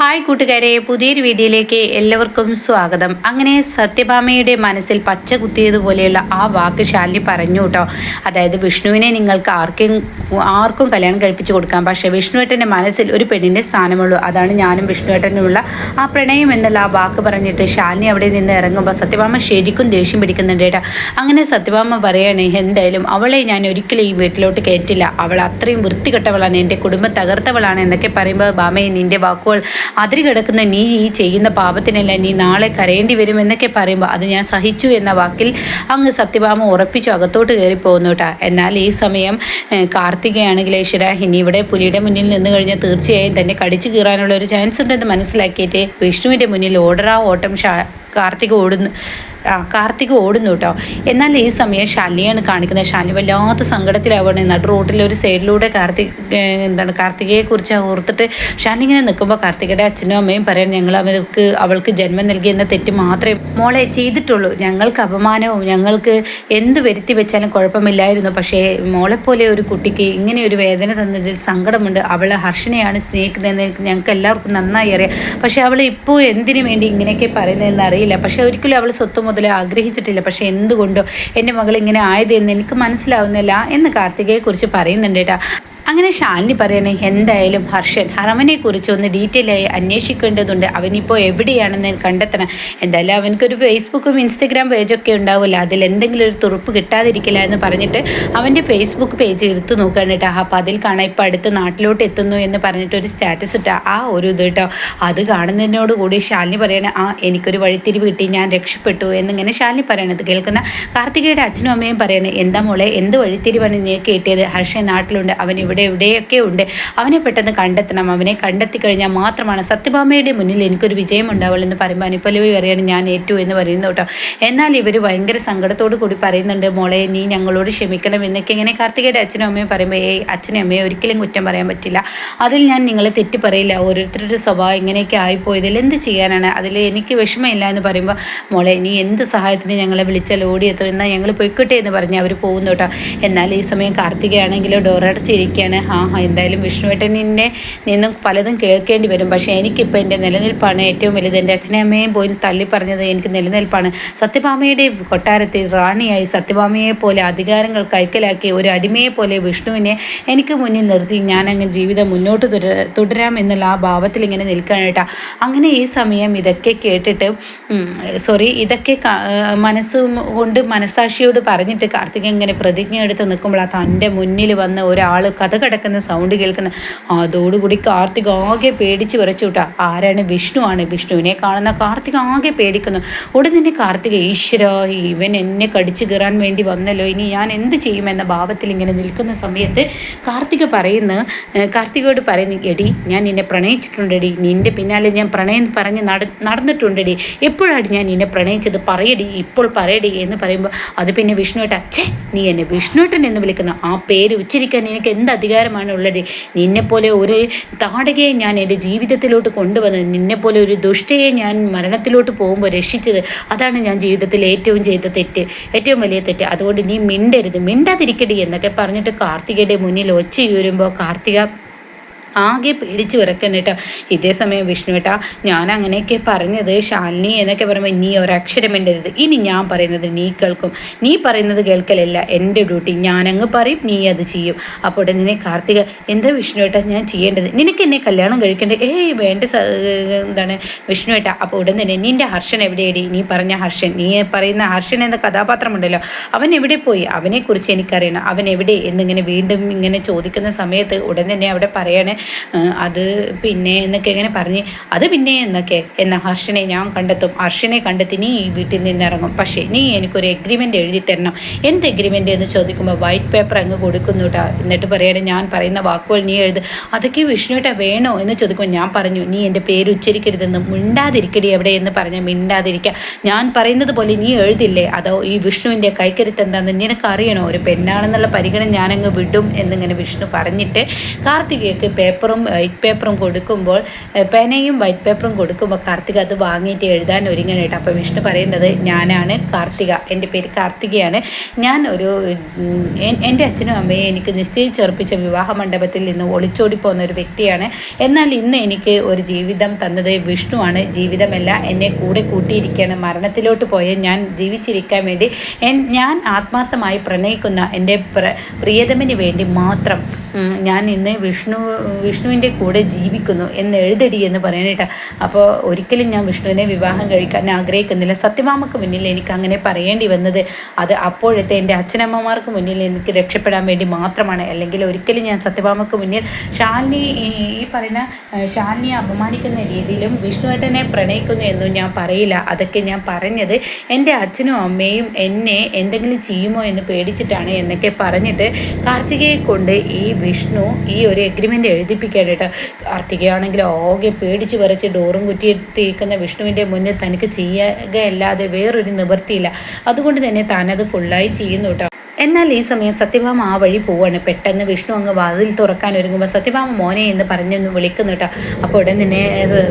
Hi കൂട്ടുകാരെ പുതിയൊരു വീഡിയോയിലേക്ക് എല്ലാവർക്കും സ്വാഗതം. അങ്ങനെ സത്യഭാമയുടെ മനസ്സിൽ പച്ച കുത്തിയതുപോലെയുള്ള ആ വാക്ക് ശാലിനി പറഞ്ഞു കേട്ടോ. അതായത് വിഷ്ണുവിനെ നിങ്ങൾക്ക് ആർക്കും ആർക്കും കല്യാണം കഴിപ്പിച്ച് കൊടുക്കാം. പക്ഷേ വിഷ്ണുവേട്ടന്റെ മനസ്സിൽ ഒരു പെണ്ണിന്റെ സ്ഥാനമുള്ളൂ. അതാണ് ഞാനും വിഷ്ണുവേട്ടനുമുള്ള ആ പ്രണയം എന്നുള്ള ആ വാക്ക് പറഞ്ഞിട്ട് ശാലിനി അവിടെ നിന്ന് ഇറങ്ങുമ്പോൾ സത്യഭാമ ശരിക്കും ദേഷ്യം പിടിക്കുന്നുണ്ട് കേട്ടോ. അങ്ങനെ സത്യഭാമ പറയുകയാണ് എന്തായാലും അവളെ ഞാൻ ഒരിക്കലും ഈ വീട്ടിലോട്ട് കയറ്റില്ല. അവൾ അത്രയും വൃത്തികെട്ടവളാണ്. എന്റെ കുടുംബം തകർത്തവളാണ് എന്നൊക്കെ പറയുമ്പോൾ ഭാമയെ നിന്റെ വാക്കുകൾ അതിര് കിടക്കുന്ന നീ ഈ ചെയ്യുന്ന പാപത്തിനല്ല നീ നാളെ കരയേണ്ടി വരും എന്നൊക്കെ പറയുമ്പോൾ അത് ഞാൻ സഹിച്ചു എന്ന വാക്കിൽ അങ്ങ് സത്യഭാമ ഉറപ്പിച്ചു അകത്തോട്ട് കയറി പോകുന്നു കേട്ടാ എന്നാൽ ഈ സമയം കാർത്തികയാണെങ്കിൽ ഈശ്വര ഇനി ഇവിടെ പുലിയുടെ മുന്നിൽ നിന്ന് കഴിഞ്ഞാൽ തീർച്ചയായും തന്നെ കടിച്ചു കീറാനുള്ള ഒരു ചാൻസ് ഉണ്ടെന്ന് മനസ്സിലാക്കിയിട്ട് വിഷ്ണുവിന്റെ മുന്നിൽ ഓടറാ ഓട്ടം കാർത്തിക ഓടുന്നു. കാർത്തിക് ഓടുന്നു കേട്ടോ എന്നാൽ ഈ സമയം ശാലിയാണ് കാണിക്കുന്നത്. ശാലി വല്ലാത്ത സങ്കടത്തിലാവുകയാണ്. നടു റോട്ടിൽ ഒരു സൈഡിലൂടെ കാർത്തിക് എന്താണ് കാർത്തികയെ കുറിച്ച് ഓർത്തിട്ട് ശാലിനി ഇങ്ങനെ നിൽക്കുമ്പോൾ കാർത്തികയുടെ അച്ഛനും അമ്മയും പറയാൻ ഞങ്ങൾ അവർക്ക് അവൾക്ക് ജന്മം നൽകിയെന്ന തെറ്റ് മാത്രമേ മോളെ ചെയ്തിട്ടുള്ളൂ. ഞങ്ങൾക്ക് അപമാനവും ഞങ്ങൾക്ക് എന്ത് വരുത്തി വെച്ചാലും കുഴപ്പമില്ലായിരുന്നു. പക്ഷേ മോളെപ്പോലെ ഒരു കുട്ടിക്ക് ഇങ്ങനെ ഒരു വേദന തന്നതിൽ സങ്കടമുണ്ട്. അവൾ ഹർഷനെയാണ് സ്നേഹിക്കുന്നതെന്ന് ഞങ്ങൾക്ക് എല്ലാവർക്കും നന്നായി അറിയാം. പക്ഷേ അവൾ ഇപ്പോൾ എന്തിനു വേണ്ടി ഇങ്ങനെയൊക്കെ പറയുന്നതെന്ന് അറിയില്ല. പക്ഷേ ഒരിക്കലും അവൾ സ്വത്ത് മുതൽ ആഗ്രഹിച്ചിട്ടില്ല. പക്ഷേ എന്തുകൊണ്ടോ എന്റെ മകൾ ഇങ്ങനെ ആയതെന്ന് എനിക്ക് മനസ്സിലാവുന്നില്ല എന്ന് കാർത്തികയെക്കുറിച്ച് പറയുന്നുണ്ട് കേട്ടോ. അങ്ങനെ ഷാലിനി പറയണേ എന്തായാലും ഹർഷൻ ഹറമനെ കുറിച്ച് ഒന്ന് ഡീറ്റെയിൽ ആയി അന്വേഷിക്കേണ്ടതുണ്ട്. അവനിപ്പോൾ എവിടെയാണെന്ന് കണ്ടെത്തണം. എന്തായാലും അവനക്കൊരു ഫേസ്ബുക്കും ഇൻസ്റ്റഗ്രാം പേജൊക്കെ ഉണ്ടാവില്ല അതിൽ എന്തെങ്കിലും ഒരു തുറുപ്പ് കിട്ടാതിരിക്കില്ല എന്ന് പറഞ്ഞിട്ട് അവന്റെ ഫേസ്ബുക്ക് പേജ് എടുത്തു നോക്കുകയാണ് കേട്ടോ. അപ്പോൾ അതിൽ കാണാം ഇപ്പോൾ അടുത്ത് നാട്ടിലോട്ട് എത്തുന്നു എന്ന് പറഞ്ഞിട്ട് ഒരു സ്റ്റാറ്റസ് ഇട്ട. ആ ഒരു ഇത് കേട്ടോ. അത് കാണുന്നതിനോട് കൂടി ശാലിനി പറയണേ ആ എനിക്കൊരു വഴിത്തിരിവ് കിട്ടി. ഞാൻ രക്ഷപ്പെട്ടു. എന്നിങ്ങനെ ശാലിനി പറയണത് കേൾക്കുന്ന കാർത്തികയുടെ അച്ഛനും അമ്മയും പറയണേ എന്താ മോളെ എന്ത് വഴിത്തിരിവാണ് നീ കിട്ടിയത്? ഹർഷൻ നാട്ടിലുണ്ട്. അവൻ ഇവിടെ എവിടെയൊക്കെ ഉണ്ട്. അവനെ പെട്ടെന്ന് കണ്ടെത്തണം. അവനെ കണ്ടെത്തി കഴിഞ്ഞാൽ മാത്രമാണ് സത്യഭാമയുടെ മുന്നിൽ എനിക്കൊരു വിജയം ഉണ്ടാവുള്ളൂ എന്ന് പറയുമ്പോൾ അനുപലവി പറയാണ് ഞാൻ ഏറ്റു എന്ന് പറയുന്നു കേട്ടോ. എന്നാൽ ഇവർ ഭയങ്കര സങ്കടത്തോടു കൂടി പറയുന്നുണ്ട് മോളെ നീ ഞങ്ങളോട് ക്ഷമിക്കണം എന്നൊക്കെ ഇങ്ങനെ കാർത്തികയുടെ അച്ഛനും അമ്മയും പറയുമ്പോൾ ഏയ് അച്ഛനും അമ്മയും ഒരിക്കലും കുറ്റം പറയാൻ പറ്റില്ല. അതിൽ ഞാൻ നിങ്ങളെ തെറ്റി പറയില്ല. ഓരോരുത്തരുടെ സ്വഭാവം ഇങ്ങനെയൊക്കെ ആയിപ്പോയതിൽ എന്ത് ചെയ്യാനാണ്? അതിൽ എനിക്ക് വിഷമമില്ല എന്ന് പറയുമ്പോൾ മോളെ നീ എന്ത് സഹായത്തിന് ഞങ്ങളെ വിളിച്ചാൽ ഓടിയെത്തും. എന്നാൽ ഞങ്ങൾ പൊയ്ക്കോട്ടെ എന്ന് പറഞ്ഞ് അവർ പോകുന്നു കേട്ടോ. എന്നാൽ ഈ സമയം കാർത്തികയാണെങ്കിലോ ഡോറടച്ചിരിക്കുകയാണ് ആ ഹാ എന്തായാലും വിഷ്ണുവേട്ടൻ നിന്നെ നിന്നും പലതും കേൾക്കേണ്ടി വരും. പക്ഷേ എനിക്കിപ്പോൾ എന്റെ നിലനിൽപ്പാണ് ഏറ്റവും വലുത്. എന്റെ അച്ഛനെയും അമ്മയും പോയി തള്ളി പറഞ്ഞത് എനിക്ക് നിലനിൽപ്പാണ്. സത്യഭാമയുടെ കൊട്ടാരത്തിൽ റാണിയായി സത്യഭാമയെ പോലെ അധികാരങ്ങൾ കൈക്കലാക്കി ഒരു അടിമയെ പോലെ വിഷ്ണുവിനെ എനിക്ക് മുന്നിൽ നിർത്തി. ഞാനങ്ങ് ജീവിതം മുന്നോട്ട് തുടര എന്നുള്ള ആ ഭാവത്തിൽ ഇങ്ങനെ കേട്ടോ. അങ്ങനെ ഈ സമയം ഇതൊക്കെ കേട്ടിട്ട് സോറി ഇതൊക്കെ മനസ്സ് കൊണ്ട് മനസാക്ഷിയോട് പറഞ്ഞിട്ട് കാർത്തിക ഇങ്ങനെ പ്രതിജ്ഞ എടുത്ത് നിൽക്കുമ്പോൾ തന്റെ മുന്നിൽ വന്ന് ഒരാൾ കഥ കിടക്കുന്ന സൗണ്ട് കേൾക്കുന്ന. അതോടുകൂടി കാർത്തിക് ആകെ പേടിച്ച് വിറച്ചു വിട്ടാ. ആരാണ്? വിഷ്ണു ആണ്. വിഷ്ണുവിനെ കാണുന്ന കാർത്തിക് ആകെ പേടിക്കുന്നു. ഉടൻ തന്നെ കാർത്തിക ഈശ്വര ഇവൻ എന്നെ കടിച്ചു കയറാൻ വേണ്ടി വന്നല്ലോ. ഇനി ഞാൻ എന്ത് ചെയ്യുമെന്ന ഭാവത്തിൽ ഇങ്ങനെ നിൽക്കുന്ന സമയത്ത് കാർത്തിക പറയുന്നു കാർത്തികയോട് പറയുന്നു എടി ഞാൻ നിന്നെ പ്രണയിച്ചിട്ടുണ്ടെടി. നിന്റെ പിന്നാലെ ഞാൻ പ്രണയം പറഞ്ഞ് നട നടന്നിട്ടുണ്ടെടി. എപ്പോഴാണ് ഞാൻ നിന്നെ പ്രണയിച്ചത്? പറയടി ഇപ്പോൾ പറയടി എന്ന് പറയുമ്പോൾ അത് പിന്നെ വിഷ്ണുവേട്ട. ഛേ നീ എന്നെ വിഷ്ണുവേട്ടൻ എന്ന് വിളിക്കുന്ന ആ പേര് ഉച്ചരിക്കാൻ നിനക്ക് എന്ത് അധികാരമാണ് ഉള്ളത്. നിന്നെപ്പോലെ ഒരു താടകയെ ഞാൻ എന്റെ ജീവിതത്തിലോട്ട് കൊണ്ടുവന്നത് നിന്നെപ്പോലെ ഒരു ദുഷ്ടയെ ഞാൻ മരണത്തിലോട്ട് പോകുമ്പോൾ രക്ഷിച്ചത് അതാണ് ഞാൻ ജീവിതത്തിൽ ഏറ്റവും ചെയ്ത തെറ്റ് ഏറ്റവും വലിയ തെറ്റ്. അതുകൊണ്ട് നീ മിണ്ടരുത് മിണ്ടാതിരിക്കടി എന്നൊക്കെ പറഞ്ഞിട്ട് കാർത്തികയുടെ മുന്നിൽ ഒച്ചയൂരുമ്പോൾ കാർത്തിക ആകെ പേടിച്ച് വിറക്കുന്നു കേട്ടോ. ഇതേ സമയം വിഷ്ണു വിഷ്ണുവേട്ടാ ഞാൻ അങ്ങനെയൊക്കെ പറഞ്ഞത് ശാലിനി എന്നൊക്കെ പറയുമ്പോൾ നീ ഒരക്ഷരം മിണ്ടരുത്. ഇനി ഞാൻ പറയുന്നത് നീ കേൾക്കും. നീ പറയുന്നത് കേൾക്കലല്ല. എന്റെ ഡ്യൂട്ടി. ഞാനങ്ങ് പറയും നീ അത് ചെയ്യും. അപ്പോൾ നിന്നെ കാർത്തിക എന്താ വിഷ്ണു ഏട്ടാ ഞാൻ ചെയ്യേണ്ടത്? നിനക്ക് എന്നെ കല്യാണം കഴിക്കേണ്ടത് ഏയ് വേണ്ട എന്താണ് വിഷ്ണുവേട്ടാ അപ്പോൾ ഉടൻ തന്നെ നിന്റെ ഹർഷൻ എവിടെയടി? നീ പറഞ്ഞ ഹർഷൻ. നീ പറയുന്ന ഹർഷൻ എന്ന കഥാപാത്രമുണ്ടല്ലോ അവൻ എവിടെ പോയി? അവനെക്കുറിച്ച് എനിക്കറിയണം. അവൻ എവിടെ? എന്നിങ്ങനെ വീണ്ടും ഇങ്ങനെ ചോദിക്കുന്ന സമയത്ത് ഉടൻ തന്നെ അവിടെ പറയാണ് "ഏഹ്, അത് പിന്നെ എന്നൊക്കെ ഇങ്ങനെ പറഞ്ഞ് അത് പിന്നെ എന്നൊക്കെ എന്ന ഹർഷനെ ഞാൻ കണ്ടെത്തും. ഹർഷനെ കണ്ടെത്തി നീ ഈ വീട്ടിൽ നിന്ന് ഇറങ്ങും പക്ഷേ നീ എനിക്കൊരു എഗ്രിമെന്റ് എഴുതി തരണം. എന്ത് എഗ്രിമെന്റ് എന്ന് ചോദിക്കുമ്പോൾ വൈറ്റ് പേപ്പർ അങ്ങ് കൊടുക്കുന്നു കേട്ടോ എന്നിട്ട് പറയാണ് ഞാൻ പറയുന്ന വാക്കുകൾ നീ എഴുത്. അതൊക്കെ വിഷ്ണുവിട്ട വേണോ? എന്ന് ചോദിക്കുമ്പോൾ ഞാൻ പറഞ്ഞു നീ എന്റെ പേര് ഉച്ചരിക്കരുതെന്ന് മിണ്ടാതിരിക്കടി എവിടെ എന്ന് പറഞ്ഞാൽ മിണ്ടാതിരിക്കുക ഞാൻ പറയുന്നത് പോലെ നീ എഴുതില്ലേ? അതോ ഈ വിഷ്ണുവിന്റെ കൈക്കരുത്ത് എന്താണെന്ന് നിനക്ക് അറിയണോ ഒരു പെണ്ണാണെന്നുള്ള പരിഗണന ഞാനങ്ങ് വിടും എന്നിങ്ങനെ വിഷ്ണു പറഞ്ഞിട്ട് കാർത്തികയ്ക്ക് പേപ്പറും വൈറ്റ് പേപ്പറും കൊടുക്കുമ്പോൾ പേനയും വൈറ്റ് പേപ്പറും കൊടുക്കുമ്പോൾ കാർത്തിക അത് വാങ്ങിയിട്ട് എഴുതാൻ ഒരുങ്ങണേട്ടോ. അപ്പോൾ വിഷ്ണു പറയുന്നത് ഞാനാണ് കാർത്തിക. എന്റെ പേര് കാർത്തികയാണ്. ഞാൻ ഒരു എന്റെ അച്ഛനും അമ്മയും എനിക്ക് നിശ്ചയിച്ചുറപ്പിച്ച വിവാഹ മണ്ഡപത്തിൽ നിന്ന് ഒളിച്ചോടി പോകുന്ന ഒരു വ്യക്തിയാണ്. എന്നാൽ ഇന്ന് എനിക്ക് ഒരു ജീവിതം തന്നത് വിഷ്ണുവാണ്. ജീവിതമല്ല എന്നെ കൂടെ കൂട്ടിയിരിക്കുകയാണ്. മരണത്തിലോട്ട് പോയ ഞാൻ ജീവിച്ചിരിക്കാൻ വേണ്ടി ഞാൻ ആത്മാർത്ഥമായി പ്രണയിക്കുന്ന എന്റെ പ്ര പ്രിയതമന് വേണ്ടി മാത്രം ഞാൻ ഇന്ന് വിഷ്ണു വിഷ്ണുവിന്റെ കൂടെ ജീവിക്കുന്നു എന്ന് എഴുതടി എന്ന് പറയാനായിട്ട് അപ്പോൾ ഒരിക്കലും ഞാൻ വിഷ്ണുവിനെ വിവാഹം കഴിക്കാൻ ആഗ്രഹിക്കുന്നില്ല. സത്യമാമക്ക് മുന്നിൽ എനിക്ക് അങ്ങനെ പറയേണ്ടി വന്നത് അത് അപ്പോഴത്തെ എന്റെ അച്ഛനമ്മമാർക്ക് മുന്നിൽ എനിക്ക് രക്ഷപ്പെടാൻ വേണ്ടി മാത്രമാണ്. അല്ലെങ്കിൽ ഒരിക്കലും ഞാൻ സത്യഭാമക്ക് മുന്നിൽ ശാലിനി ഈ പറയുന്ന ഷാലിനിയെ അപമാനിക്കുന്ന രീതിയിലും വിഷ്ണുവേട്ടനെ പ്രണയിക്കുന്നു എന്നും ഞാൻ പറയില്ല. അതൊക്കെ ഞാൻ പറഞ്ഞത് എന്റെ അച്ഛനും അമ്മയും എന്നെ എന്തെങ്കിലും ചെയ്യുമോ എന്ന് പേടിച്ചിട്ടാണ് എന്നൊക്കെ പറഞ്ഞിട്ട് കാർത്തികയെ കൊണ്ട് ഈ വിഷ്ണു ഈ ഒരു എഗ്രിമെന്റ് എഴുതിപ്പിക്കാനായിട്ട് കാർത്തികയാണെങ്കിൽ ആകെ പേടിച്ച് വരച്ച് ഡോറും കുറ്റിയിട്ടിരിക്കുന്ന വിഷ്ണുവിന്റെ മുന്നിൽ തനിക്ക് ചെയ്യുകയല്ലാതെ വേറൊരു നിവൃത്തിയില്ല. അതുകൊണ്ട് തന്നെ താനത് ഫുള്ളായി ചെയ്യുന്നു കേട്ടോ. എന്നാൽ ഈ സമയം സത്യഭാമ ആ വഴി പോവാണ്. പെട്ടെന്ന് വിഷ്ണു അങ്ങ് വാതിൽ തുറക്കാൻ ഒരുങ്ങുമ്പോൾ സത്യഭാമ മോനെ എന്ന് പറഞ്ഞൊന്ന് വിളിക്കുന്നു കേട്ടോ അപ്പോൾ ഉടൻ തന്നെ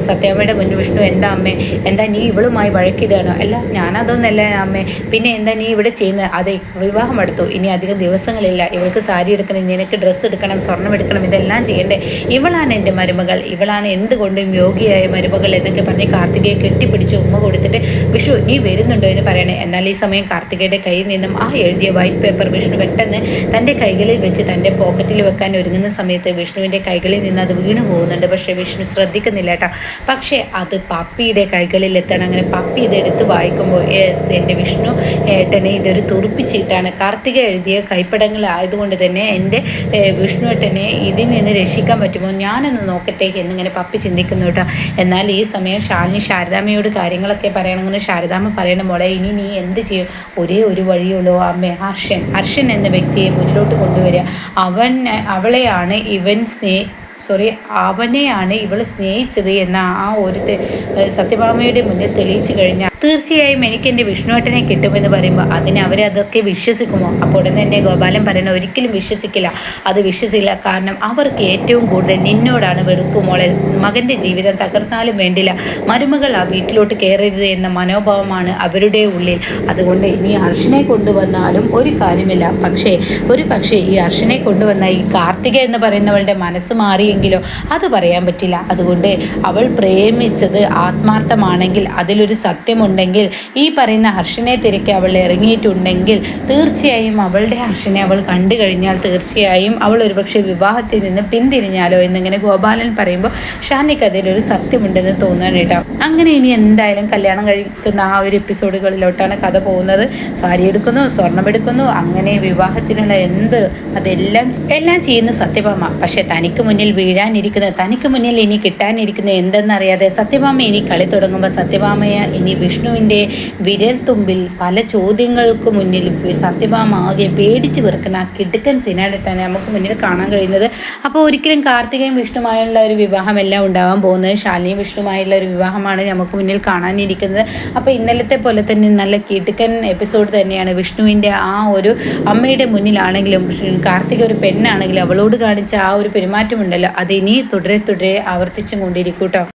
സത്യഭാമയുടെ മുന്നിൽ വിഷ്ണു എന്താ അമ്മേ? എന്താ നീ ഇവളുമായി വഴക്കിടുകയാണോ? അല്ല ഞാനതൊന്നല്ല അമ്മേ. പിന്നെ എന്താ നീ ഇവിടെ ചെയ്യുന്നത്? അതെ വിവാഹം എടുത്തു ഇനി അധികം ദിവസങ്ങളില്ല. ഇവൾക്ക് സാരി എടുക്കണം നിനക്ക് ഡ്രസ്സ് എടുക്കണം സ്വർണം എടുക്കണം ഇതെല്ലാം ചെയ്യണ്ടേ. ഇവളാണ് എന്റെ മരുമകൾ. ഇവളാണ് എന്തുകൊണ്ടും യോഗിയായ മരുമകൾ എന്നൊക്കെ പറഞ്ഞ് കാർത്തികയെ കെട്ടിപ്പിടിച്ച് ഉമ്മ കൊടുത്തിട്ട് വിഷു നീ വരുന്നുണ്ടോ? എന്ന് പറയണേ. എന്നാൽ ഈ സമയം കാർത്തികയുടെ കയ്യിൽ നിന്നും ആ എഴുതിയ വൈറ്റ് പേപ്പർ വിഷ്ണു പെട്ടെന്ന് തന്റെ കൈകളിൽ വെച്ച് തന്റെ പോക്കറ്റിൽ വെക്കാൻ ഒരുങ്ങുന്ന സമയത്ത് വിഷ്ണുവിന്റെ കൈകളിൽ നിന്ന് അത് വീണു പോകുന്നുണ്ട്. പക്ഷേ വിഷ്ണു ശ്രദ്ധിക്കുന്നില്ല കേട്ടോ. പക്ഷേ അത് പപ്പിയുടെ കൈകളിൽ എത്തണം. അങ്ങനെ പപ്പി ഇത് എടുത്ത് വായിക്കുമ്പോൾ യെസ് എന്റെ വിഷ്ണു ഏട്ടനെ ഇതൊരു തുറുപ്പിച്ചിട്ടാണ്. കാർത്തിക എഴുതിയ കൈപ്പടങ്ങൾ ആയതുകൊണ്ട് തന്നെ എന്റെ വിഷ്ണു ഏട്ടനെ ഇതിൽ നിന്ന് രക്ഷിക്കാൻ പറ്റുമോ? ഞാനൊന്ന് നോക്കട്ടെ എന്നിങ്ങനെ പപ്പി ചിന്തിക്കുന്നു കേട്ടോ. എന്നാൽ ഈ സമയം ശാലിനി ശാരദാമ്മയോട് കാര്യങ്ങളൊക്കെ പറയണമെന്ന് ശാരദാമ്മ പറയണ മോളെ ഇനി നീ എന്ത് ചെയ്യും? ഒരേ ഒരു വഴിയുള്ളൂ അമ്മേ ഹർഷൻ ഹർഷൻ എന്ന വ്യക്തിയെ മുന്നിലോട്ട് കൊണ്ടുവരിക. അവൻ അവളെയാണ് ഇവൻ സ്നേഹ സോറി അവനെയാണ് ഇവൾ സ്നേഹിച്ചത് എന്ന ആ ഒരു സത്യഭാമയുടെ മുന്നിൽ തെളിയിച്ചു കഴിഞ്ഞാൽ തീർച്ചയായും എനിക്ക് എന്റെ വിഷ്ണുവേട്ടനെ കിട്ടുമെന്ന് പറയുമ്പോൾ അതിന് അവരതൊക്കെ വിശ്വസിക്കുമോ? അപ്പോൾ ഉടൻ തന്നെ ഗോപാലൻ പറയണ ഒരിക്കലും വിശ്വസിക്കില്ല. അത് വിശ്വസിക്കില്ല കാരണം അവർക്ക് ഏറ്റവും കൂടുതൽ നിന്നോടാണ് വെറുപ്പ് മോളെ. മകന്റെ ജീവിതം തകർന്നാലും വേണ്ടില്ല. മരുമകൾ ആ വീട്ടിലോട്ട് കയറരുത് എന്ന മനോഭാവമാണ് അവരുടെ ഉള്ളിൽ. അതുകൊണ്ട് ഇനി ഹർഷനെ കൊണ്ടുവന്നാലും ഒരു കാര്യമില്ല. പക്ഷേ ഒരു പക്ഷേ ഈ ഹർഷനെ കൊണ്ടുവന്ന ഈ കാർത്തിക എന്ന് പറയുന്നവളുടെ മനസ്സ് മാറിയെങ്കിലോ അത് പറയാൻ പറ്റില്ല. അതുകൊണ്ട് അവൾ പ്രേമിച്ചത് ആത്മാർത്ഥമാണെങ്കിൽ അതിലൊരു സത്യമുണ്ടെങ്കിൽ ഈ പറയുന്ന ഹർഷനെ തിരക്കി അവൾ ഇറങ്ങിയിട്ടുണ്ടെങ്കിൽ തീർച്ചയായും അവളുടെ ഹർഷനെ അവൾ കണ്ടു കഴിഞ്ഞാൽ തീർച്ചയായും അവൾ ഒരുപക്ഷെ വിവാഹത്തിൽ നിന്ന് പിന്തിരിഞ്ഞാലോ എന്നിങ്ങനെ ഗോപാലൻ പറയുമ്പോൾ ഷാനിക്ക് അതിലൊരു സത്യമുണ്ടെന്ന് കേട്ടോ. അങ്ങനെ ഇനി എന്തായാലും കല്യാണം കഴിക്കുന്ന ആ ഒരു എപ്പിസോഡുകളിലോട്ടാണ് കഥ പോകുന്നത്. സാരി എടുക്കുന്നു സ്വർണം എടുക്കുന്നു അങ്ങനെ വിവാഹത്തിനുള്ള എന്ത് അതെല്ലാം എല്ലാം ചെയ്യുന്ന സത്യഭാമ. പക്ഷെ തനിക്ക് മുന്നിൽ വീഴാനിരിക്കുന്നത് തനിക്ക് മുന്നിൽ ഇനി കിട്ടാനിരിക്കുന്നത് എന്തെന്നറിയാതെ സത്യഭാമ ഇനി കളി തുടങ്ങുമ്പോൾ സത്യഭാമയ ഇനി വിഷ്ണുവിന്റെ വിരൽ തുമ്പിൽ പല ചോദ്യങ്ങൾക്ക് മുന്നിൽ സത്യഭാമ ആകെ പേടിച്ച് വിറക്കുന്ന ആ കിടുക്കൻ സിനായിട്ടാണ് നമുക്ക് മുന്നിൽ കാണാൻ കഴിയുന്നത്. അപ്പോൾ ഒരിക്കലും കാർത്തികയും വിഷ്ണുമായുള്ള ഒരു വിവാഹമെല്ലാം ഉണ്ടാവാൻ പോകുന്നത് ശാലിനിയും വിഷ്ണുമായുള്ള ഒരു വിവാഹമാണ് നമുക്ക് മുന്നിൽ കാണാനിരിക്കുന്നത്. അപ്പോൾ ഇന്നലത്തെ പോലെ തന്നെ നല്ല കിടുക്കൻ എപ്പിസോഡ് തന്നെയാണ് വിഷ്ണുവിന്റെ ആ ഒരു അമ്മയുടെ മുന്നിലാണെങ്കിലും കാർത്തിക ഒരു പെണ്ണാണെങ്കിലും അവളോട് കാണിച്ച ആ ഒരു പെരുമാറ്റമുണ്ടല്ലോ. അത് ഇനി തുടരെ തുടരെ ആവർത്തിച്ചും കൊണ്ടിരിക്കും കേട്ടോ.